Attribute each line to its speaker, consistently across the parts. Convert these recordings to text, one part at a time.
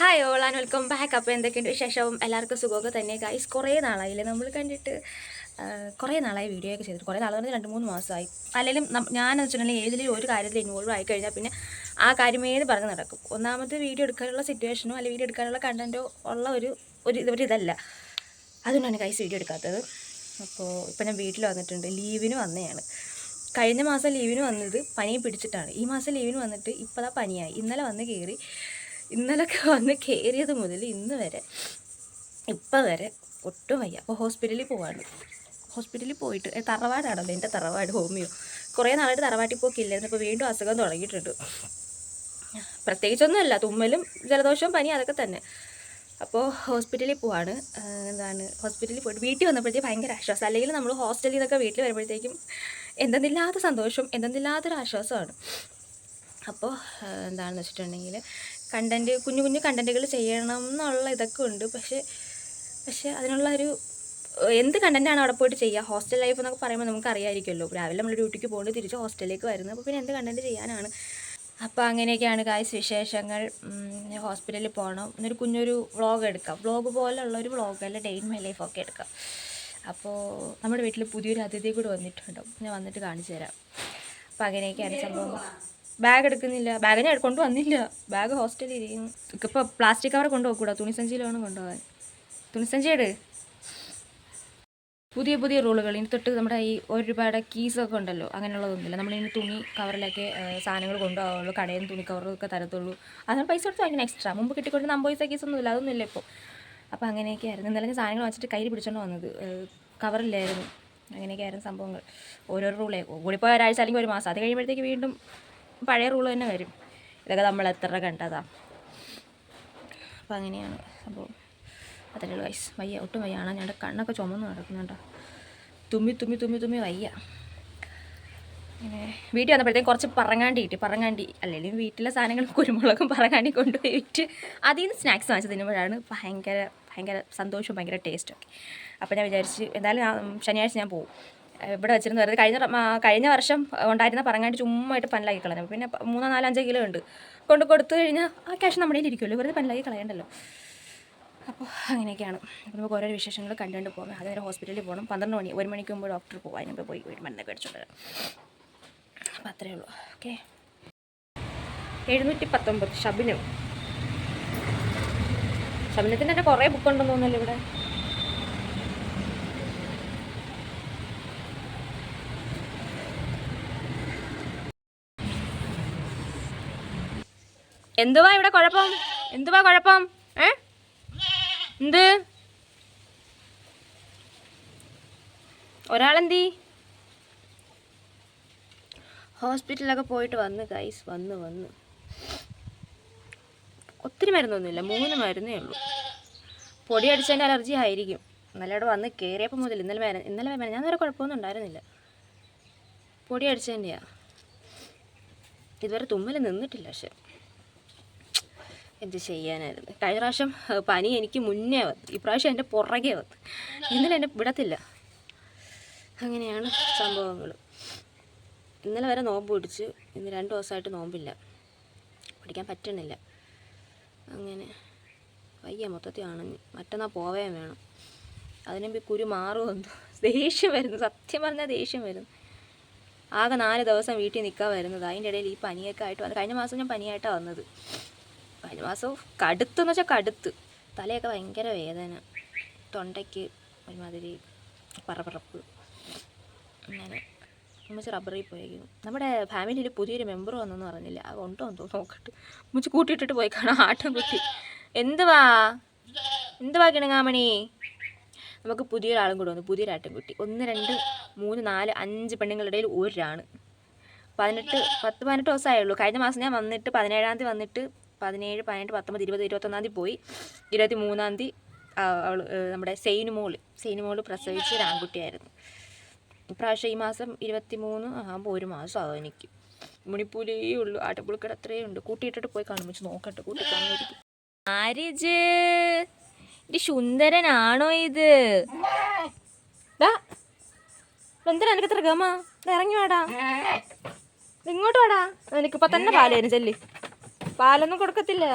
Speaker 1: Hi all and welcome back അപ്പോൾ എന്തൊക്കെയുണ്ട് വിശേഷവും? എല്ലാവർക്കും സുഖമൊക്കെ തന്നെ ഗൈസ് കുറേ നാളായില്ലേ നമ്മൾ കണ്ടിട്ട് കുറേ നാളായി വീഡിയോ ഒക്കെ ചെയ്തിട്ട്. കുറേ നാളെന്ന് പറഞ്ഞാൽ രണ്ട് മൂന്ന് മാസമായി. അല്ലെങ്കിലും ഞാൻ ഞാനെന്ന് വെച്ചിട്ടുണ്ടെങ്കിൽ ഏതിലും ഒരു കാര്യത്തിൽ ഇൻവോൾവ് ആയി കഴിഞ്ഞാൽ പിന്നെ ആ കാര്യമേ പറഞ്ഞ് നടക്കും. ഒന്നാമത് വീഡിയോ എടുക്കാനുള്ള സിറ്റുവേഷനോ അല്ലെങ്കിൽ വീഡിയോ എടുക്കാനുള്ള കണ്ടന്റോ ഉള്ള ഒരു ഒരു ഇതൊരു ഇതല്ല. അതുകൊണ്ടാണ് ഗൈസ് വീഡിയോ എടുക്കാത്തത്. അപ്പോൾ ഇപ്പം ഞാൻ വീട്ടിൽ വന്നിട്ടുണ്ട്. ലീവിന് വന്നതാണ് കഴിഞ്ഞ മാസം ലീവിന് വന്നത് പനി പിടിച്ചിട്ടാണ്. ഈ മാസം ലീവിന് വന്നിട്ട് ഇപ്പോൾ ആ പനിയായി. ഇന്നലെ വന്ന് കയറി ഇന്നലൊക്കെ വന്ന് കയറിയത് മുതൽ ഇന്ന് വരെ ഇപ്പം വരെ ഒട്ടും വയ്യ. അപ്പോൾ ഹോസ്പിറ്റലിൽ പോവാണ്. ഹോസ്പിറ്റലിൽ പോയിട്ട് തറവാടാണല്ലോ എന്റെ തറവാട് ഹോമിയോ. കുറേ നാളായിട്ട് തറവാട്ടിൽ പോക്കില്ലായിരുന്നു അപ്പോൾ വീണ്ടും അസുഖം തുടങ്ങിയിട്ടുണ്ട്. പ്രത്യേകിച്ചൊന്നുമല്ല തുമ്മലും ജലദോഷവും പനി അതൊക്കെ തന്നെ. അപ്പോൾ ഹോസ്പിറ്റലിൽ പോവാണ്. എന്താണ് ഹോസ്പിറ്റലിൽ പോയിട്ട് വീട്ടിൽ വന്നപ്പോഴത്തേക്ക് ഭയങ്കര ആശ്വാസം. അല്ലെങ്കിൽ നമ്മൾ ഹോസ്റ്റലിൽ നിന്നൊക്കെ വീട്ടിൽ വരുമ്പോഴത്തേക്കും എന്തെന്നില്ലാത്ത സന്തോഷം എന്തെന്നില്ലാത്തൊരു ആശ്വാസമാണ്. അപ്പോൾ എന്താണെന്ന് വെച്ചിട്ടുണ്ടെങ്കിൽ കണ്ടന്റ് കുഞ്ഞു കുഞ്ഞു കണ്ടന്റുകൾ ചെയ്യണം എന്നുള്ള ഇതൊക്കെ ഉണ്ട്. പക്ഷേ പക്ഷേ അതിനുള്ള ഒരു എന്ത് കണ്ടന്റാണ് അവിടെ പോയിട്ട് ചെയ്യുക? ഹോസ്റ്റൽ ലൈഫ് എന്നൊക്കെ പറയുമ്പോൾ നമുക്ക് അറിയാമായിരിക്കുമല്ലോ രാവിലെ നമ്മൾ ഡ്യൂട്ടിക്ക് പോകുന്നത് തിരിച്ച് ഹോസ്റ്റലിലേക്ക് വരുന്നത്. അപ്പോൾ പിന്നെ എന്ത് കണ്ടന്റ് ചെയ്യാനാണ്? അപ്പോൾ അങ്ങനെയൊക്കെയാണ് ഗായ്സ് വിശേഷങ്ങൾ. ഹോസ്പിറ്റലിൽ പോകണം. എന്നൊരു കുഞ്ഞൊരു വ്ളോഗ് എടുക്കാം. വ്ളോഗ് പോലെയുള്ള ഒരു വ്ളോഗ് അല്ല ഡെയിൻ മൈ ലൈഫ് ഒക്കെ എടുക്കാം. അപ്പോൾ നമ്മുടെ വീട്ടിൽ പുതിയൊരു അതിഥി കൂടി വന്നിട്ടുണ്ട്. ഞാൻ വന്നിട്ട് കാണിച്ചു തരാം. അപ്പോൾ അങ്ങനെയൊക്കെയാണ് സംഭവം. ബാഗ് എടുക്കുന്നില്ല. ബാഗ് ഞാൻ കൊണ്ടുവന്നില്ല ബാഗ് ഹോസ്റ്റലിൽ ഇരിക്കുന്നു. ഇപ്പോൾ പ്ലാസ്റ്റിക് കവർ കൊണ്ടുപോകൂടാ തുണിസഞ്ചിയിലാണ് കൊണ്ടുപോകാൻ തുണിസഞ്ചിയുടെ പുതിയ പുതിയ റൂളുകൾ. ഇനി തൊട്ട് നമ്മുടെ ഈ ഒരുപാട് കീസൊക്കെ ഉണ്ടല്ലോ. അങ്ങനെയുള്ളതൊന്നുമില്ല. നമ്മളിനി തുണി കവറിലൊക്കെ സാധനങ്ങൾ കൊണ്ടുപോകുള്ളൂ കടയിൽ തുണി കവറൊക്കെ തരത്തുള്ളൂ. അതിന് പൈസ കൊടുത്ത് വാങ്ങിക്കണം എക്സ്ട്രാ മുമ്പ് കിട്ടിക്കൊണ്ട് അമ്പത് പൈസ കീസൊന്നുമില്ല അതൊന്നുമില്ല ഇപ്പോൾ അപ്പോൾ അങ്ങനെയൊക്കെ ആയിരുന്നു. ഇന്നലെ സാധനങ്ങൾ വാങ്ങിച്ചിട്ട് കയ്യിൽ പിടിച്ചോണ്ട് വന്നത്. കവറില്ലായിരുന്നു അങ്ങനെയൊക്കെ ആയിരുന്നു സംഭവങ്ങൾ. ഓരോ റൂളേ കൂടിപ്പോയ ഒരാഴ്ച അല്ലെങ്കിൽ ഒരു മാസം. അത് കഴിയുമ്പോഴത്തേക്ക് വീണ്ടും പഴയ റൂൾ തന്നെ വരും. ഇതൊക്കെ നമ്മൾ എത്ര കണ്ടതാ. അപ്പം അങ്ങനെയാണ്. സംഭവം അതല്ലേ വയസ്സ് വയ്യ ഒട്ടും വയ്യ. ആണ് ഞങ്ങളുടെ കണ്ണൊക്കെ ചുമന്ന് നടക്കുന്നുണ്ടോ തുമ്മി തുമ്മി തുമ്മി തുമ്മി വയ്യ. വീട്ടിൽ വന്നപ്പോഴത്തേക്കും കുറച്ച് പറങ്ങാണ്ടി കിട്ടി പറങ്ങാണ്ടി അല്ലെങ്കിൽ വീട്ടിലെ സാധനങ്ങൾ കുരുമുളകും പറങ്ങാണ്ടി കൊണ്ടുപോയി വിറ്റ് അതിൽ നിന്ന് സ്നാക്സ് വാങ്ങിച്ച് തിന്നുമ്പോഴാണ് ഭയങ്കര ഭയങ്കര സന്തോഷവും ഭയങ്കര ടേസ്റ്റും ഒക്കെ. അപ്പോൾ ഞാൻ വിചാരിച്ച് എന്തായാലും ശനിയാഴ്ച ഞാൻ പോകും ഇവിടെ വെച്ചിരുന്നു വരുന്നത് കഴിഞ്ഞ കഴിഞ്ഞ വർഷം ഉണ്ടായിരുന്ന പറങ്ങാണ്ടി ചുമ്മായിട്ട് പല്ലാക്കി കളഞ്ഞു. പിന്നെ മൂന്നോ നാലോ അഞ്ചോ കിലോ ഉണ്ട്. കൊണ്ട് കൊടുത്തു കഴിഞ്ഞാൽ ആ ക്യാഷ് നമ്മുടെ കയ്യിൽ ഇരിക്കുമല്ലോ വെറുതെ പല്ലാക്കി കളയണ്ടല്ലോ. അപ്പോൾ അങ്ങനെയൊക്കെയാണ്. നമുക്ക് ഓരോ വിശേഷങ്ങൾ കണ്ടുകൊണ്ട് പോകാം. അതുവരെ ഹോസ്പിറ്റലിൽ പോകണം. പന്ത്രണ്ട് മണി ഒരു മണിക്ക് മുമ്പ് ഡോക്ടർ പോകും അതിന് മുമ്പ് പോയി മരുന്നൊക്കെ അടിച്ചോണ്ട് അപ്പോൾ അത്രയേ ഉള്ളൂ. ഓക്കെ. എഴുന്നൂറ്റി പത്തൊമ്പത് ഷബിനും ഷബിനത്തിന്റെ തന്നെ കുറേ ബുക്ക് ഉണ്ടെന്ന് തോന്നുന്നല്ലോ ഇവിടെ? എന്തുവാ ഇവിടെ കുഴപ്പം? എന്തുവാ കുഴപ്പം? ഏ? എന്ത്? ഒരാളെന്തി? ഹോസ്പിറ്റലിലൊക്കെ പോയിട്ട് വന്ന് ഗൈസ് വന്ന് വന്ന്. ഒത്തിരി മരുന്നൊന്നുമില്ല മൂന്ന് മരുന്നേ ഉള്ളൂ. പൊടി അടിച്ചതിന്റെ അലർജി ആയിരിക്കും. ഇന്നലെ വന്ന് കയറിയപ്പോൾ മുതൽ ഇന്നലെ മരുന്ന് ഇന്നലെ മരുന്ന് ഞാൻ വരെ കുഴപ്പമൊന്നും ഉണ്ടായിരുന്നില്ല. പൊടി അടിച്ചതിന്റെയാണ് ഇതുവരെ തുമ്മൽ നിന്നിട്ടില്ല പക്ഷെ. എന്ത് ചെയ്യാനായിരുന്നു? കഴിഞ്ഞ പ്രാവശ്യം പനി എനിക്ക് മുന്നേ വന്നു. ഇപ്രാവശ്യം എന്റെ പുറകെ വന്നു. ഇന്നലെ എന്നെ വിടത്തില്ല. അങ്ങനെയാണ് സംഭവങ്ങൾ ഇന്നലെ വരെ നോമ്പ് പിടിച്ച്. ഇന്ന് രണ്ട് ദിവസമായിട്ട് നോമ്പില്ല. പിടിക്കാൻ പറ്റണില്ല. അങ്ങനെ വയ്യ മൊത്തത്തിൽ ആണെന്ന് മറ്റന്നാൾ പോവേ വേണം. അതിനുമ്പ് കുരു മാറുമെന്തോ ദേഷ്യം വരുന്നു. സത്യം പറഞ്ഞാൽ ദേഷ്യം വരുന്നു. ആകെ നാല് ദിവസം വീട്ടിൽ നിൽക്കാൻ വരുന്നത്. അതിന്റെ ഇടയിൽ ഈ പനിയൊക്കെ ആയിട്ട് വന്നു. കഴിഞ്ഞ മാസം ഞാൻ പനിയായിട്ടാണ് വന്നത്. കഴിഞ്ഞ കടുത്ത് എന്ന് വെച്ചാൽ കടുത്ത്. തലയൊക്കെ ഭയങ്കര വേദന. തൊണ്ടയ്ക്ക് ഒരുമാതിരി പറപ്പറപ്പ് അങ്ങനെ മുമ്പ് റബ്ബറിൽ പോയേക്കും നമ്മുടെ ഫാമിലിയിൽ പുതിയൊരു മെമ്പർ വന്നെന്ന് പറഞ്ഞില്ല? അത് ഉണ്ടോ എന്തോ നോക്കട്ടെ. മുമ്പ് കൂട്ടിയിട്ടിട്ട് പോയി കാണാം. ആട്ടം കുട്ടി. എന്തുവാ? എന്തുവാ കിണങ്ങാമണി നമുക്ക് പുതിയൊരാളും കൂടെ വന്നു. പുതിയൊരു ആട്ടിൻകുട്ടി ഒന്ന് രണ്ട് മൂന്ന് നാല് അഞ്ച് പെണ്ണുങ്ങളുടെ ഇടയിൽ ഒരാണ്. പതിനെട്ട് പത്ത് പതിനെട്ട് ദിവസമായുള്ളൂ. കഴിഞ്ഞ മാസം ഞാൻ വന്നിട്ട് പതിനേഴാം തീയതി വന്നിട്ട് പതിനേഴ് പതിനെട്ട് പത്തൊമ്പത് ഇരുപത് ഇരുപത്തൊന്നാം തീയതി പോയി. ഇരുപത്തി മൂന്നാം തീയതി അവൾ നമ്മുടെ സെയിനുമോൾ സെയിനുമോൾ പ്രസവിച്ച ഒരു ആൺകുട്ടിയായിരുന്നു. ഇപ്രാവശ്യം ഈ മാസം ഇരുപത്തി മൂന്ന് ആകുമ്പോൾ ഒരു മാസമാകും എനിക്ക്. മുണിപ്പൂലേ ഉള്ളൂ ആട്ടപ്പുളിക്കട അത്രയേ ഉണ്ട്. കൂട്ടിയിട്ടിട്ട് പോയി കാണും വെച്ച് നോക്കട്ടെ. കൂട്ടി കാണുമായിരിക്കും. ആരിജ് ഇത് സുന്ദരനാണോ ഇത്? എന്തിനാ എനിക്ക് ഇത്ര ഗമ? ഇറങ്ങി വാടാ. ഇങ്ങോട്ട് വാടാ. എനിക്കിപ്പോ തന്നെ പാലായിരുന്നു ചെല്ലി. പാലൊന്നും കൊടുക്കത്തില്ല.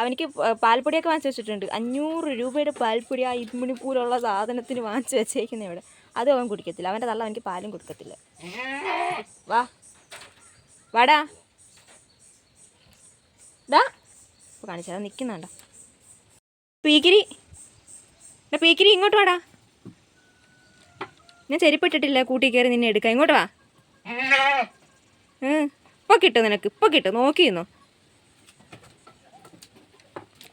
Speaker 1: അവനിക്ക് പാൽപ്പൊടിയൊക്കെ വാങ്ങിച്ചു വെച്ചിട്ടുണ്ട്. അഞ്ഞൂറ് രൂപയുടെ പാൽപ്പൊടി ആ ഇമ്മിണിപ്പൂലുള്ള സാധനത്തിന് വാങ്ങിച്ചു വെച്ചേക്കുന്നത് ഇവിടെ. അതും അവൻ കുടിക്കത്തില്ല. അവന്റെ തള്ള അവനിക്ക് പാലും കൊടുക്കത്തില്ല. വാ. വാടാ. ഡാ ഇപ്പോൾ കാണിച്ചാൽ നിൽക്കുന്നുണ്ടോ പീക്കിരി. എന്നാ പീക്കിരി ഇങ്ങോട്ട് വാടാ. ഞാൻ ചെരുപ്പിട്ടിട്ടില്ല കൂട്ടി കയറി നിന്നെ എടുക്കാം ഇങ്ങോട്ട് വാ. ഇപ്പോൾ ഇപ്പൊ കിട്ടും നിനക്ക്. ഇപ്പൊ കിട്ടും. നോക്കിയിരുന്നോ?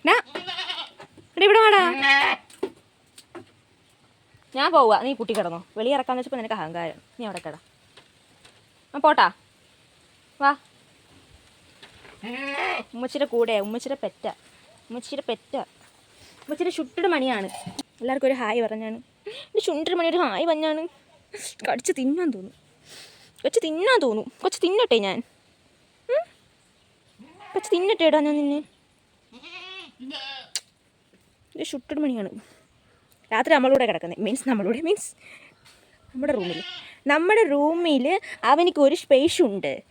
Speaker 1: ഇവിടെ വാടാ. ഞാൻ പോവുക. നീ കുട്ടി കിടന്നോ. വെളിയിൽ ഇറക്കാന്ന് വെച്ചപ്പോൾ നിനക്ക് അഹങ്കാരം. നീ അവിടെ കിട. ആ പോട്ടാ. വാ. ഉമ്മച്ചിയുടെ കൂടെ. ഉമ്മച്ചിയുടെ പെറ്റ. ഉമ്മച്ചിയുടെ പെറ്റ. ഉമ്മച്ചിയുടെ ചുട്ടിയുടെ മണിയാണ്. എല്ലാവർക്കും ഒരു ഹായ് പറഞ്ഞാണ്. എന്റെ ചുണ്ടിയുടെ മണി ഒരു ഹായ് പറഞ്ഞാണ്. കടിച്ച് തിന്നാൻ തോന്നും. കൊച്ച് തിന്നാൻ തോന്നും. കൊച്ച് തിന്നട്ടെ ഞാൻ? കൊച്ച് തിന്നട്ടെ ഇടാ ഞാൻ നിന്നെ. ഇത് ഷുട്ടഡ് മണിയാണ്. രാത്രി നമ്മളൂടെ കിടക്കുന്നത് മീൻസ് നമ്മളൂടെ മീൻസ് നമ്മുടെ റൂമിൽ നമ്മുടെ റൂമിൽ അവനിക്ക് ഒരു സ്പേസ് ഉണ്ട്.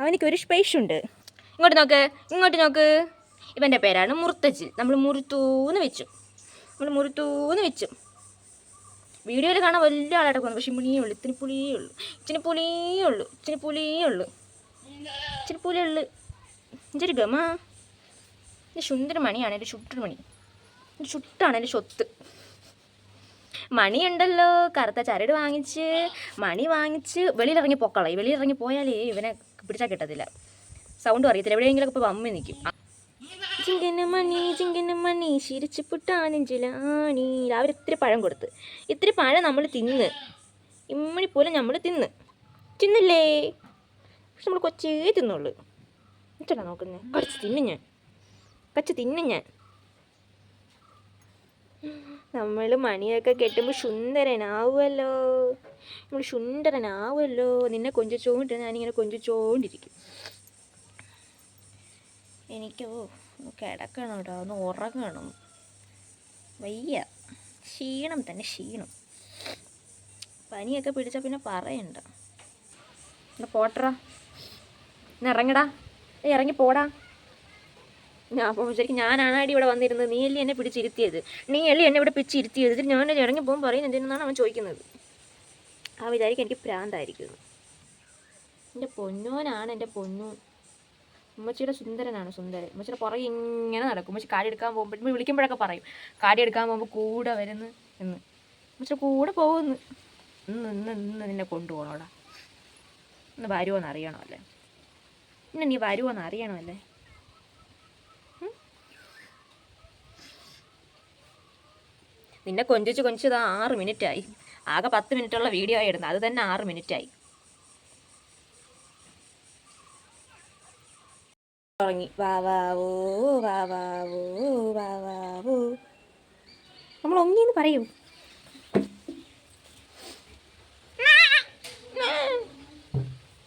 Speaker 1: അവനിക്ക് ഒരു സ്പേസ് ഉണ്ട്. ഇങ്ങോട്ട് നോക്ക് ഇങ്ങോട്ട് നോക്ക്. ഇവന്റെ പേരാണ് മുർത്തച്ചിൽ നമ്മൾ മുറുത്തൂന്ന് വെച്ചു. നമ്മൾ മുറുത്തൂന്ന് വെച്ചു. വീഡിയോയിൽ കാണാൻ വലിയ ആളായിട്ട് പോകുന്നു. പക്ഷെ പുളിയേ ഉള്ളൂ. ഇത്തിരി പുളിയേ ഉള്ളൂ. ഇച്ചിരി പുളിയേ ഉള്ളൂ. ഇച്ചിരി പുളിയേ ഉള്ളൂ. ഇച്ചിരി പുലിയുള്ളു ഇച്ചിരി ഗമ. ഇത് സുന്ദര മണിയാണ് എന്റെ ചുട്ടൊരു മണി. ചുട്ടാണ് എന്റെ സ്വത്ത്. മണിയുണ്ടല്ലോ കറുത്ത ചരട് വാങ്ങിച്ച് മണി വാങ്ങിച്ച് വെളിയിലിറങ്ങി പൊക്കളായി വെളിയിലിറങ്ങി പോയാലേ ഇവനെ പിടിച്ചാൽ കിട്ടത്തില്ല. സൗണ്ട് അറിയത്തില്ല. എവിടെയെങ്കിലും ഇപ്പോൾ വമ്മി നിൽക്കും ചിങ്കന മണി ചിങ്കന മണി ശിരിച്ചു പുട്ടാനെഞ്ചിലാണി രാവിലെ ഇത്തിരി പഴം കൊടുത്ത്. ഇത്തിരി പഴം നമ്മൾ തിന്ന്. ഇമ്മണി പോലെ നമ്മൾ തിന്ന്. തിന്നില്ലേ? പക്ഷെ നമ്മൾ കൊച്ചേ തിന്നുള്ളൂ. എന്നിട്ടാ നോക്കുന്നേ? കുറച്ച് തിന്നു ഞാൻ. കച്ച് തിന്നു ഞാൻ. നമ്മൾ മണിയൊക്കെ കെട്ടുമ്പോൾ സുന്ദരനാവുമല്ലോ നമ്മൾ സുന്ദരനാവുമല്ലോ നിന്നെ കൊഞ്ചിച്ചോണ്ട് ഞാനിങ്ങനെ കൊഞ്ചിച്ചോണ്ടിരിക്കും. എനിക്കോ കിടക്കണം കേട്ടോ ഒന്ന് ഉറങ്ങണം. വയ്യ. ക്ഷീണം തന്നെ ക്ഷീണം. പനിയൊക്കെ പിടിച്ചാൽ പിന്നെ പറയണ്ട. പോട്ടറാ. ഇറങ്ങടാ. ഇറങ്ങി പോടാ ഞാൻ ശരിക്കും ഞാനാണാടി ഇവിടെ വന്നിരുന്നത്. നീ അല്ലേ എന്നെ പിടിച്ചിരുത്തിയത്? നീ അല്ലേ എന്നെ ഇവിടെ പിടിച്ചിരുത്തിയത്? ഞാൻ ഇറങ്ങി പോകുമ്പോൾ പറയുന്നത് എന്തിനാണ് അവൻ ചോദിക്കുന്നത്. ആ വിചാരിക്കും എനിക്ക് പ്രാന്തായിരിക്കും എന്റെ പൊന്നോനാണ് എന്റെ പൊന്നു. ഉമ്മച്ചിയുടെ സുന്ദരനാണ് സുന്ദരൻ. ഉമ്മച്ചിയുടെ പുറകെ ഇങ്ങനെ നടക്കും. ഉമ്മച്ചി കാടി എടുക്കാൻ പോകുമ്പോൾ വിളിക്കുമ്പോഴൊക്കെ പറയും കാടി എടുക്കാൻ പോകുമ്പോൾ കൂടെ വരുന്നു എന്ന്. ഉമ്മച്ചിയുടെ കൂടെ പോകുന്നു. ഇന്ന് ഇന്ന് ഇന്ന് നിന്നെ കൊണ്ടുപോകണോടാ ഇന്ന് വരുമോ അറിയണമല്ലേ ഇന്ന് നീ വരുമോന്ന് അറിയണമല്ലേ നിന്നെ കൊഞ്ചിച്ച് കൊഞ്ചിച്ച് ആറ് മിനിറ്റായി. ആകെ പത്ത് മിനിറ്റുള്ള വീഡിയോ ആയിരുന്നു. അത് തന്നെ ആറ് മിനിറ്റായി. തുടങ്ങി. വാ വാവോ വാ വാവോ വാ വാവോ നമ്മൾ ഒന്നിന്ന് പറയൂ.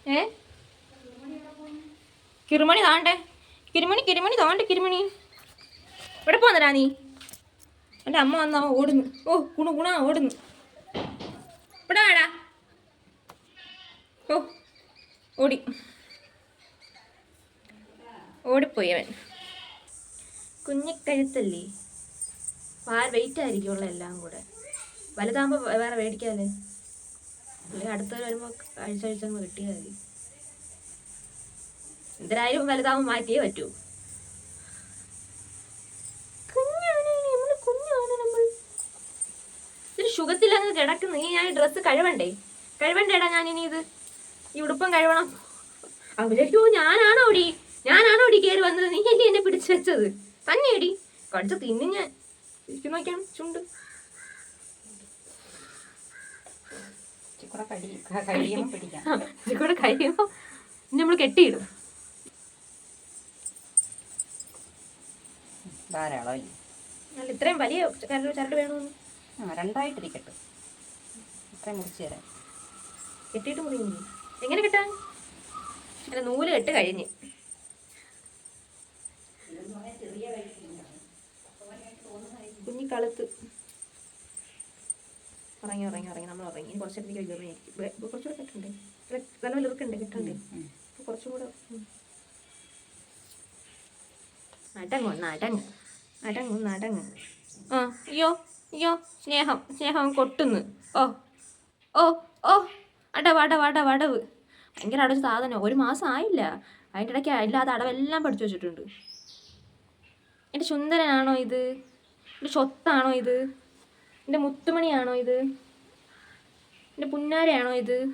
Speaker 1: ഏ? കിരുമണി താണ്ടേ. കിരുമണി കിരുമണി താണ്ട് കിരുമണി ഇവിടെ പോന്നരാ നീ? എന്റെ അമ്മ വന്നാ ഓടുന്നു. ഓ കുണു ഗുണ ഓടുന്നു. ഇവിടെ വേടാ. ഓ ഓടി. ഓടിപ്പോയി അവൻ. കുഞ്ഞിക്കഴുത്തല്ലേ? പാൽ വെയിറ്റ് ആയിരിക്കുമല്ലോ എല്ലാം കൂടെ. വലുതാകുമ്പോൾ വേറെ മേടിക്കാല്ലേ? അല്ലെങ്കിൽ അടുത്ത വരുമ്പോൾ അഴിച്ചഴിച്ചങ്ങ് കിട്ടിയാൽ മതി. എന്തായാലും വലുതാകുമ്പോൾ മാറ്റിയേ പറ്റൂ. കിടക്കുന്നു ഇനി ഞാൻ ഡ്രസ്സ് കഴുവണ്ടേ? കഴുവണ്ടേടാ ഞാൻ ഇനി ഇത്. ഈ ഉടുപ്പം കഴുവണം. അവരോ ഞാനാണോ ഓടി? ഞാനാണോ ഓടി കയറി വന്നത്? നീ അല്ലേ എന്നെ പിടിച്ചു വെച്ചത്? തന്നെ എടി കടിച്ച് തിന്നു ഞാൻ. ഇരിക്കുന്നു നോക്കിയാണ് ചുണ്ട്.
Speaker 2: കൂടെ കഴിയുമ്പോൾ
Speaker 1: കൂടെ നമ്മൾ കെട്ടിയിടും.
Speaker 2: ധാരാളം ഇല്ല
Speaker 1: അല്ല ഇത്രയും വലിയ ചരട് ചരട് വേണമെന്ന്
Speaker 2: ആ രണ്ടായിട്ടിരിക്കട്ടെ. ഇത്രയും മുറിച്ച് തരാം.
Speaker 1: കെട്ടിയിട്ട് മുറിഞ്ഞു എങ്ങനെ കിട്ടാൻ? അല്ല നൂൽ കെട്ട് കഴിഞ്ഞ്. കുഞ്ഞിക്കളത്ത് ഉറങ്ങി ഉറങ്ങി ഉറങ്ങി. നമ്മൾ ഉറങ്ങി. കുറച്ചെടുത്തേക്ക് കയറിയായിരിക്കും കുറച്ചുകൂടെ കെട്ടണ്ടേ? നല്ല വലിയ കെട്ടണ്ടേ? അപ്പോൾ കുറച്ചും കൂടെ നടങ്ങോ നടങ്ങ്. അടങ്ങ് നടങ്ങ്. ആ അയ്യോ അയ്യോ. സ്നേഹം സ്നേഹം കൊട്ടുന്നു. ഓ. ഓ ഓ അടവ് അടവ് അടവ് അടവ്. ഭയങ്കര അടവ് സാധനം. ഒരു മാസം ആയില്ല. അതിന്റെ ഇടയ്ക്ക് ഇല്ലാത്ത അടവെല്ലാം പഠിച്ചു വെച്ചിട്ടുണ്ട്. എന്റെ സുന്ദരനാണോ ഇത്? എന്റെ സ്വത്താണോ ഇത്? എന്റെ മുത്തുമണിയാണോ ഇത്? എന്റെ പുന്നാരയാണോ ഇത്?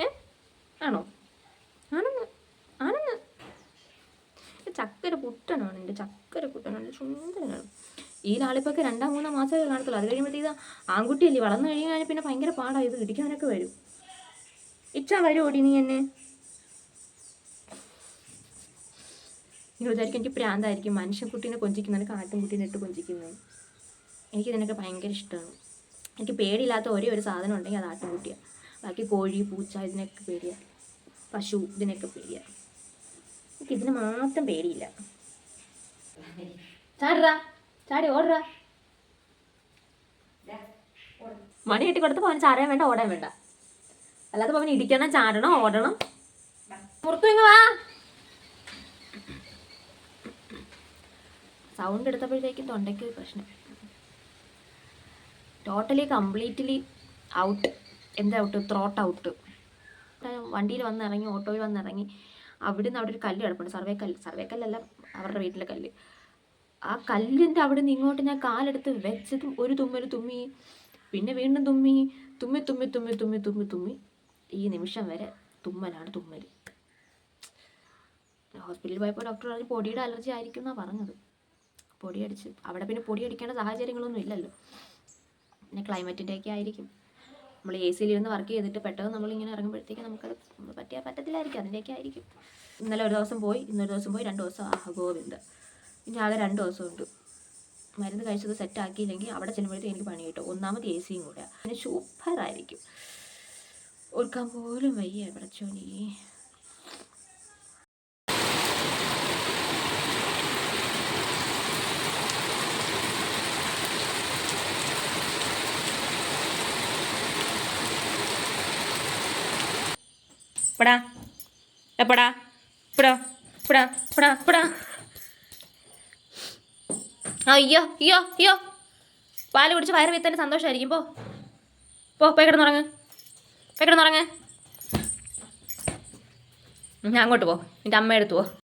Speaker 1: ഏ? ആണോ? ആണെന്ന് ആണെന്ന്. ചക്കര കുട്ടനാണ് എന്റെ ചക്കര കുട്ടനാണ് സുന്ദരനാണ്. ഈ ലാളിപ്പൊക്കെ രണ്ടാം മൂന്നാം മാസമേ കാണത്തുള്ളൂ. അത് കഴിയുമ്പോഴത്തേക്ക് ആൺകുട്ടിയല്ലേ? വളർന്നു കഴിഞ്ഞാൽ പിന്നെ ഭയങ്കര പാടാണ് ഇത് ഇടിക്കാനൊക്കെ വരും. ഇച്ച ഓടി നീ എന്നെ. നിങ്ങൾ വിചാരിക്കും എനിക്ക് പ്രാന്തായിരിക്കും. മനുഷ്യക്കുട്ടീനെ കൊഞ്ചിക്കുന്നതിന് കാട്ടുംകുട്ടീനെ ഇട്ട് കൊഞ്ചിക്കുന്നത് എനിക്കിതിനൊക്കെ ഭയങ്കര ഇഷ്ടമാണ്. എനിക്ക് പേടിയില്ലാത്ത ഒരേ ഒരു സാധനം ഉണ്ടെങ്കിൽ അത് ആട്ടുംകുട്ടിയാണ് ബാക്കി കോഴി പൂച്ച ഇതിനൊക്കെ പേടിയാണ് പശു ഇതിനൊക്കെ പേടിയാണ് എനിക്ക് ഇതിന് മാത്രം പേടിയില്ല. ചാടാ ചാടി ഓടാ. മണി കെട്ടി കൊടുത്ത് പോകാൻ ചാടാൻ വേണ്ട ഓടാൻ വേണ്ട. അല്ലാതെ പവൻ ഇടിക്കണം ചാടണം ഓടണം. പുറത്തു ഇങ്ങ് വാ. സൗണ്ട് എടുത്തപ്പോഴത്തേക്കും തൊണ്ടയ്ക്ക് പ്രശ്നം. ടോട്ടലി കംപ്ലീറ്റ്ലി ഔട്ട് എന്താ ഔട്ട് ത്രോട്ട് ഔട്ട് വണ്ടിയിൽ വന്നിറങ്ങി ഓട്ടോയിൽ വന്നിറങ്ങി. അവിടെ നിന്ന് അവിടെ ഒരു കല്ല് കിടപ്പുണ്ട്. സർവേ കല്ല് സർവേ കല്ലല്ല അവരുടെ വീട്ടിലെ കല്ല്. ആ കല്ലിന്റെ അവിടെ നിന്ന് ഇങ്ങോട്ട് ഞാൻ കാലെടുത്ത് വെച്ചതും ഒരു തുമ്മൽ തുമ്മി. പിന്നെ വീണ്ടും തുമ്മി. തുമ്മി തുമ്മി തുമ്മി തുമ്മി തുമ്മി തുമ്മി. ഈ നിമിഷം വരെ തുമ്മലാണ് തുമ്മൽ ഹോസ്പിറ്റലിൽ പോയപ്പോൾ ഡോക്ടർ പറഞ്ഞു പൊടിയുടെ അലർജി ആയിരിക്കും എന്നാണ് പറഞ്ഞത്. പൊടി അടിച്ച്. അവിടെ പിന്നെ പൊടി അടിക്കേണ്ട സാഹചര്യങ്ങളൊന്നും ഇല്ലല്ലോ. പിന്നെ ക്ലൈമറ്റിന്റെയൊക്കെ ആയിരിക്കും. നമ്മൾ എ സിയിൽ ഇരുന്ന് വർക്ക് ചെയ്തിട്ട് പെട്ടെന്ന് നമ്മളിങ്ങനെ ഇറങ്ങുമ്പോഴത്തേക്ക് നമുക്കത് പറ്റിയാൽ പറ്റത്തില്ലായിരിക്കും. അതിന്റെയൊക്കെ ആയിരിക്കും. ഇന്നലെ ഒരു ദിവസം പോയി ഇന്നൊരു ദിവസം പോയി രണ്ട് ദിവസം ആഹ് ഗോവിന്ദ ഇനി ആകെ രണ്ട് ദിവസമുണ്ട്. മരുന്ന് കഴിച്ചത് സെറ്റ് ആക്കിയില്ലെങ്കിൽ അവിടെ ചെല്ലുമ്പോഴത്തേക്ക് എനിക്ക് പണി കിട്ടും. ഒന്നാമത് എ സിയും കൂടെ. പിന്നെ സൂപ്പറായിരിക്കും ഓർക്കാൻ പോലും വയ്യ പടച്ചോനി എപ്പടാ? എപ്പടാ? ഇപ്പടാ ഇപ്പടാ ഇപ്പടാ ഇപ്പടാ അയ്യോ അയ്യോ അയ്യോ. പാൽ കുടിച്ച് വയറ് വീത്തന്നെ സന്തോഷമായിരിക്കും പോ. പോ പോയി കിടന്നുറങ്ങ്. പോയി കിടന്നുറങ്ങ്. ഞാൻ അങ്ങോട്ട് പോ. എന്റെ അമ്മ എടുത്തു പോ.